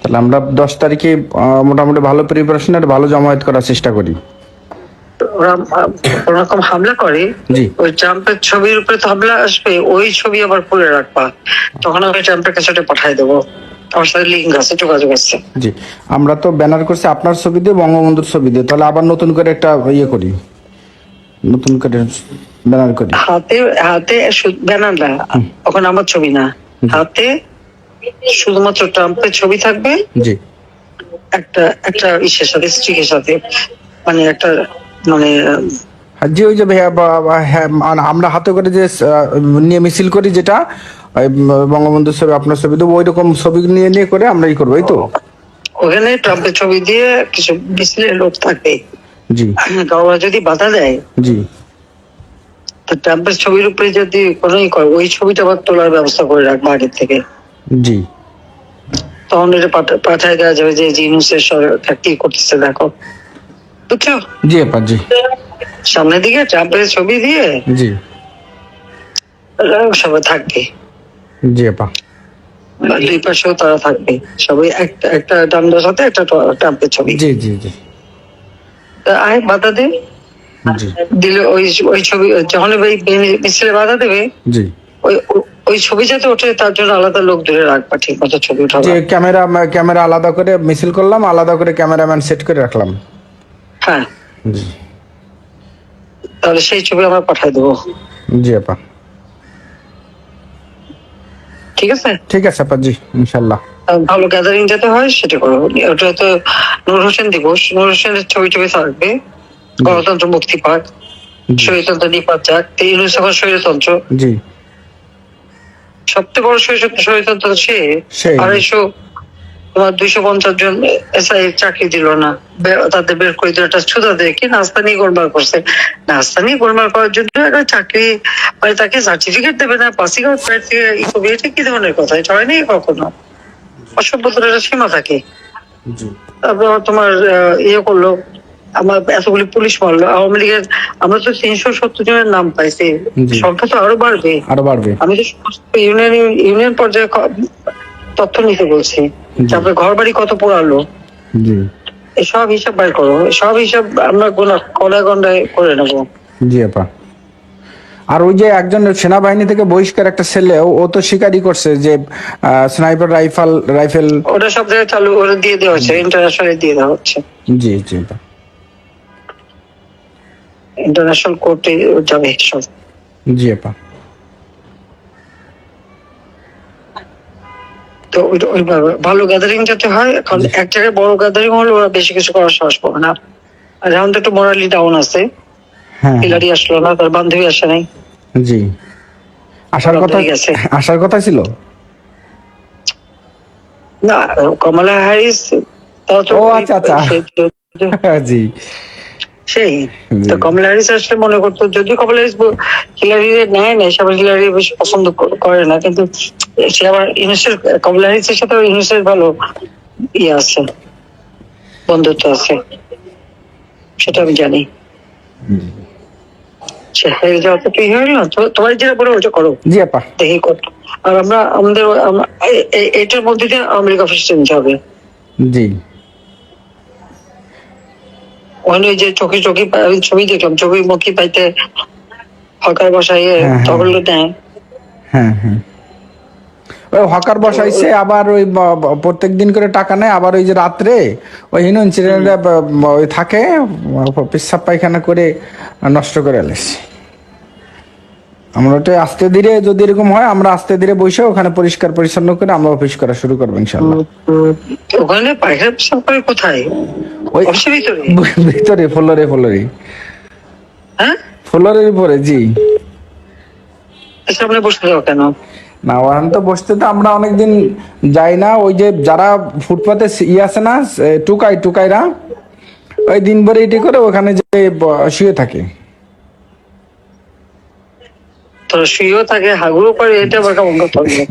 তাহলে আমরা দশ তারিখে মোটামুটি ভালো প্রিপারেশন আর ভালো জমায়েত করার চেষ্টা করি। ওরা কোন রকম হামলা করে ওই ট্রাম্পের ছবির উপরে তো হামলা আসবে ওই ছবি আবার পরে রাখবা। তখন আমি ট্রাম্পের কাছে ওটা পাঠাই দেবো। আমার সাথে লিঙ্ক আছে যোগাযোগ আছে। জি। আমরা তো ব্যানার করছি আপনার ছবি দিয়ে বঙ্গবন্ধুর ছবি দিয়ে। তাহলে আবার নতুন করে একটা ইয়ে করি। নতুন করে ব্যানার করি। হাতে হাতে ব্যানার না ওখানে আমার ছবি না। হাতে শুধুমাত্র ট্রাম্পের ছবি থাকবে? জি। একটা একটা ইসের সাথে স্ট্রিকের সাথে মানে একটা মানে আর যে ওই যে হ্যাঁ, মানে আমরা হাতে করে যে নিয়ে মিছিল করি যেটা ওই বঙ্গবন্ধুর ছবি আপনার ছবি দেবো ওই রকম ছবি নিয়ে নিয়ে করে আমরা ই করব এই তো? ওখানে ট্রাম্পের ছবি দিয়ে কিছু মিছিলের লোক থাকবে। জি। ওরা যদি বাধা দেয় জি। তো ট্রাম্পের ছবির উপরে যদি কোনো করে ওই ছবিটা আবার তোলার ব্যবস্থা করে রাখব আগের থেকে। জি। তখন এটা পাঠায় দেওয়া যাবে যে জিনুসের সরকার কি করতেছে দেখো। বুঝছ? জি আপা জি। সামনের দিকে ট্রাম্পের ছবি দিয়ে জি। সবাই থাকবে। জি আপা। দুই পাশেও তারা থাকবে। সবাই একটা একটা ডান্ডার সাথে একটা ট্রাম্পের ছবি। জি জি জি। আয় বাধা দে। দিলে ওই ওই ছবি যখন ওই মিছিলে বাধা দেবে জি। ওই ওই ছবি যাতে ওঠে তার জন্য আলাদা লোক ধরে রাখবা ঠিক মতো ছবি যে ক্যামেরা ক্যামেরা আলাদা করে মিছিল করলাম আলাদা করে ক্যামেরাম্যান সেট করে রাখলাম। হ্যাঁ। জি। তাহলে সেই ছবি আমরা পাঠাই দেবো। জি আপা। ঠিক আছে? ঠিক আছে আপা জি ইনশাল্লাহ। ভালো গ্যাদারিং যাতে হয় সেটা করো। ওটা তো নূর হোসেন দিবস। নূর হোসেনের ছবি ছবি থাকবে। গণতন্ত্র মুক্তি পাক। জি। স্বৈরতন্ত্র নিপাত যাক। ইউনুস এখন স্বৈরতন্ত্র জি। সবচেয়ে বড় স্বৈর- স্বৈরতন্ত্র সে আড়াইশো তোমার দুইশো পঞ্চাশ জন এসআই চাকরি দিল না। তাদের বের করে দিল একটা ছুতা দিয়ে কি গোলমাল করছে। গোলমাল করার জন্য একটা চাকরি মানে তাকে সার্টিফিকেট দেবে না পাসিং আউট থেকে এটা কি ধরনের কথা? এটা হয়নি কখনো? অসভ্যতার একটা সীমা থাকে। তারপর তোমার ইয়ে করল আমার এতগুলি পুলিশ মারলো আওয়ামী লীগের আমরা তো তিনশো সত্তর জনের নাম পাইছি। সংখ্যা তো আরও বাড়বে। আরও বাড়বে। আমি তো সমস্ত ইউনিয়ন ইউনিয়ন পর্যায়ে তথ্য নিতে বলছি। তারপরে ঘর বাড়ি কত পোড়ালো? জি। এসব হিসাব বাইর করো। সব হিসাব আমরা গোনা কলায় গন্ডায় করে নেব। জি আপা। আর ওই যে একজন সেনাবাহিনী থেকে বহিষ্কার একটা ছেলে ও- তো স্বীকারই করছে যে স্নাইপার রাইফেল রাইফেল ওটা সব জায়গায় চালু ওরা দিয়ে দেওয়া হচ্ছে ইন্টারন্যাশনাল দিয়ে দেওয়া হচ্ছে। জি জি ইন্টারন্যাশনাল কোর্টে যাবে সব। জি আপা। তো ওইভাবে ভালো গ্যাদারিং যাতে হয় কারণ এক জায়গায় বড় গ্যাদারিং হলে ওরা বেশি কিছু করার সাহস পাবে না। আর এখন তো একটু মোরালি ডাউন আছে। হ্যাঁ। হিলারি আসলো না তার বান্ধবী আসে নাই। জি। আসার কথা। আসার কথা ছিল? না কমলা হ্যারিস ও, আচ্ছা, আচ্ছা। জি। সেই। তো জি। কমলা হ্যারিস আসলে মনে করতো যদি কমলা হ্যারিস হিলারি নেয় না সবাই হিলারি বেশি পছন্দ করে না। কিন্তু সে আবার ইউনিসের কমলা হ্যারিসের সাথে ইউনিসের ভালো ইয়ে আছে বন্ধুত্ব আছে। সেটা আমি জানি। তোমার যেটা বলে ওটা করো। জি আপা। দেখি কত আর আমরা আমাদের এটার মধ্যে দিয়ে আমেরিকা নিতে হবে। জি। ওখানে যে চোখে চোখে ছবি দেখলাম ছবি মুখী পাইতে হকার বসাই হ্যাঁ, হ্যাঁ। দেয়। হ্যাঁ হ্যাঁ। ওই হকার বসাইছে আবার ওই প্রত্যেক দিন করে টাকা নেয় আবার ওই যে রাত্রে ওই হিনো ইনসিডেন্টে ওই থাকে পেশাব পায়খানা করে নষ্ট করে এলেছে আমরা ওটা আস্তে ধীরে যদি এরকম হয় আমরা আস্তে ধীরে বসে ওখানে পরিষ্কার পরিচ্ছন্ন করে আমরা অফিস করা শুরু করব ইনশাল্লাহ ওখানে পায়খানা পেশাব করে কোথায়? ওই ভিতরে। ভিতরে ফ্লোরে ফ্লোরে। হ্যাঁ? ফ্লোরের উপরে জি। সামনে বসে যাও কেন? না ওখানে তো বসতে তো আমরা অনেকদিন যাই না। ওই যে যারা ফুটপাতে ই আছে না টুকাই টুকাইরা ওই দিন ভরে এটি করে ওখানে যে শুয়ে থাকে। তোর শুয়েও থাকে হাগুরও পারে এটা আবার কেমন কথা হলো?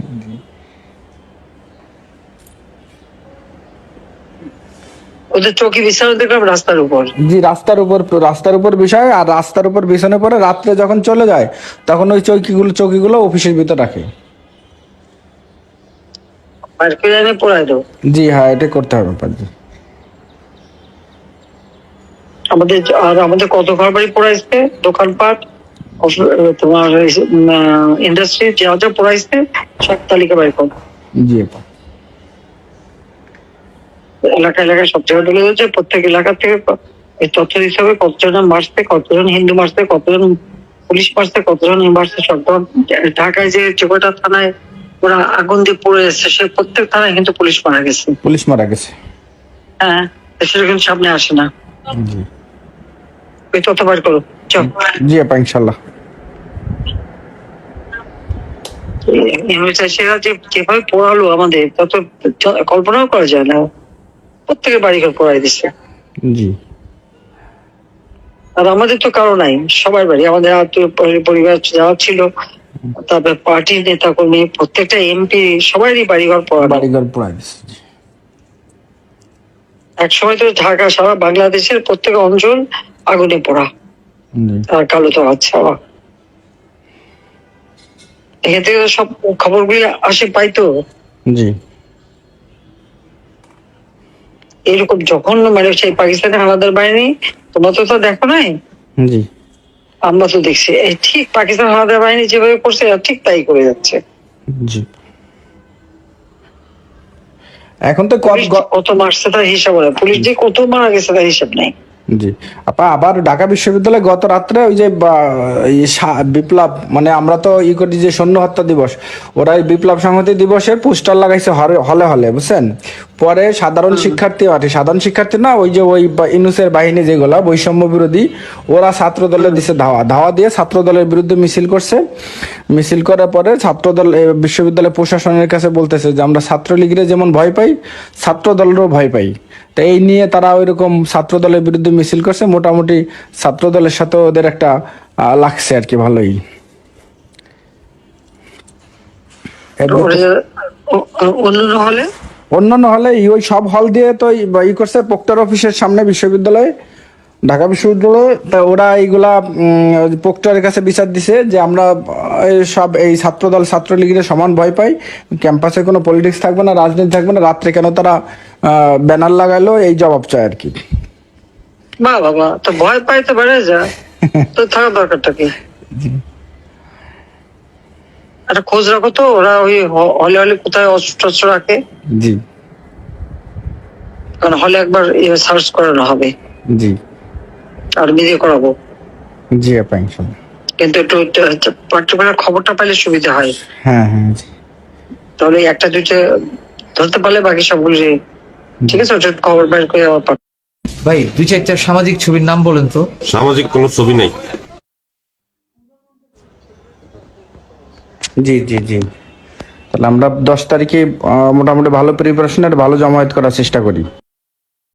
ওদের চৌকি বিছানো দেখলাম রাস্তার উপর। জি রাস্তার উপর রাস্তার উপর বিষয় আর রাস্তার উপর বিছানে পরে রাত্রে যখন চলে যায় তখন ওই চৌকিগুলো চৌকিগুলো অফিসের ভিতর রাখে। পড়াই দাও জি হ্যাঁ এটা করতে হবে পাজি। আমাদের আর আমাদের কত ঘর বাড়ি পড়াইছে? দোকানপাট তোমার ইন্ডাস্ট্রি যা যা পড়াইছে সব তালিকা বাড়ি কর। জি আপা এলাকা এলাকায় সব জায়গায় তুলে ধরেছে প্রত্যেক এলাকা থেকে এই তথ্য দিতে হবে কতজন মারছে কতজন হিন্দু মারছে কতজন পুলিশ মারছে কতজন মারছে সব। ঢাকায় যে যে কটা থানায় ওরা আগুন দিয়ে পড়ে এসছে সে প্রত্যেক থানায় কিন্তু পুলিশ মারা গেছে। পুলিশ মারা গেছে? হ্যাঁ সেটা কিন্তু সামনে আসে না। ওই তথ্য বার করো। চল জি আপা ইনশাল্লাহ যেভাবে পড়ালো আমাদের তত কল্পনাও করা যায় না। প্রত্যেকের বাড়ি ঘর পড়াই দিচ্ছে জি। আর আমাদের তো কারও নাই সবাই বাড়ি। আমাদের আত্মীয় পরিবার যারা ছিল তারপর পার্টির নেতা কর্মী প্রত্যেকটা এমপি সবারই বাড়ি ঘর পড়ানো বাড়িঘর পুরাই দিচ্ছে এক সময় তো ঢাকা সারা বাংলাদেশের প্রত্যেক অঞ্চল আগুনে পড়া। আর কালো তো আচ্ছা এখান থেকে সব খবরগুলি আসে পাইতো। জি। এরকম যখন মানে সেই পাকিস্তানের হানাদার বাহিনী তোমরা তো দেখো নাই? জি। আমরা তো দেখছি। এই ঠিক পাকিস্তান হানাদার বাহিনী যেভাবে করছে ঠিক তাই করে যাচ্ছে। জি। এখন তো কত মারছে তার হিসাব পুলিশ যে কত মারা গেছে তার হিসাব নেই। জি। আপা আবার ঢাকা বিশ্ববিদ্যালয়ে গত রাত্রে ওই যে বিপ্লব মানে আমরা তো ই করি যে সৈন্য হত্যা দিবস ওরা বিপ্লব সংহতি দিবসের পোস্টার লাগাইছে হলে হলে বুঝছেন? পরে সাধারণ শিক্ষার্থী আর কি, সাধারণ শিক্ষার্থী না ওই যে ওই ইনুসের বাহিনী যেগুলা বৈষম্য বিরোধী ওরা ছাত্র দলে দিছে ধাওয়া। ধাওয়া দিয়ে ছাত্র দলের বিরুদ্ধে মিছিল করছে। মিছিল করার পরে ছাত্র দল বিশ্ববিদ্যালয় প্রশাসনের কাছে বলতেছে যে আমরা ছাত্রলীগের যেমন ভয় পাই ছাত্র দলেরও ভয় পাই। তো এই নিয়ে তারা ওই রকম ছাত্র দলের বিরুদ্ধে মিছিল করছে। মোটামুটি ছাত্র দলের সাথে ওদের একটা লাগছে আর কি ভালোই। অন্য হলে? অন্যান্য হলে ওই সব হল দিয়ে তো ই- করছে প্রক্টর অফিসের সামনে বিশ্ববিদ্যালয়ে ঢাকা বিশ্ববিদ্যালয়ে। তা ওরা এইগুলা উম, প্রক্টরের কাছে বিচার দিছে যে আমরা সব এই ছাত্রদল ছাত্রলীগের সমান ভয় পাই। ক্যাম্পাসে কোনো পলিটিক্স থাকবে না রাজনীতি থাকবে না রাত্রে কেন তারা ব্যানার লাগাইলো এই জবাব চায় আর কি। বা বাবা তো ভয় পাইতে পারে যা। তো থাকার দরকারটা কি? একটা খোঁজ রাখো তো ওরা ওই হলে হলে কোথায় অস্ত্র টস্ত্র রাখে। জি। কারণ হলে একবার সার্চ করানো হবে। জি। আর মিলিয়ে করাবো। জি আপা ইনশাল্লাহ। কিন্তু একটু পার্টিকুলার খবরটা পাইলে সুবিধা হয়। হ্যাঁ হ্যাঁ জি। তাহলে একটা দুইটা ধরতে পারলে বাকি সবগুলো ঠিক আছে ওটা খবর বের করে আবার ভাই দুই চারটা সামাজিক ছবির নাম বলেন তো। সামাজিক কোনো ছবি নেই। জি জি জি। তাহলে আমরা দশ তারিখে মোটামুটি ভালো প্রিপারেশন আর ভালো জমায়েত করার চেষ্টা করি।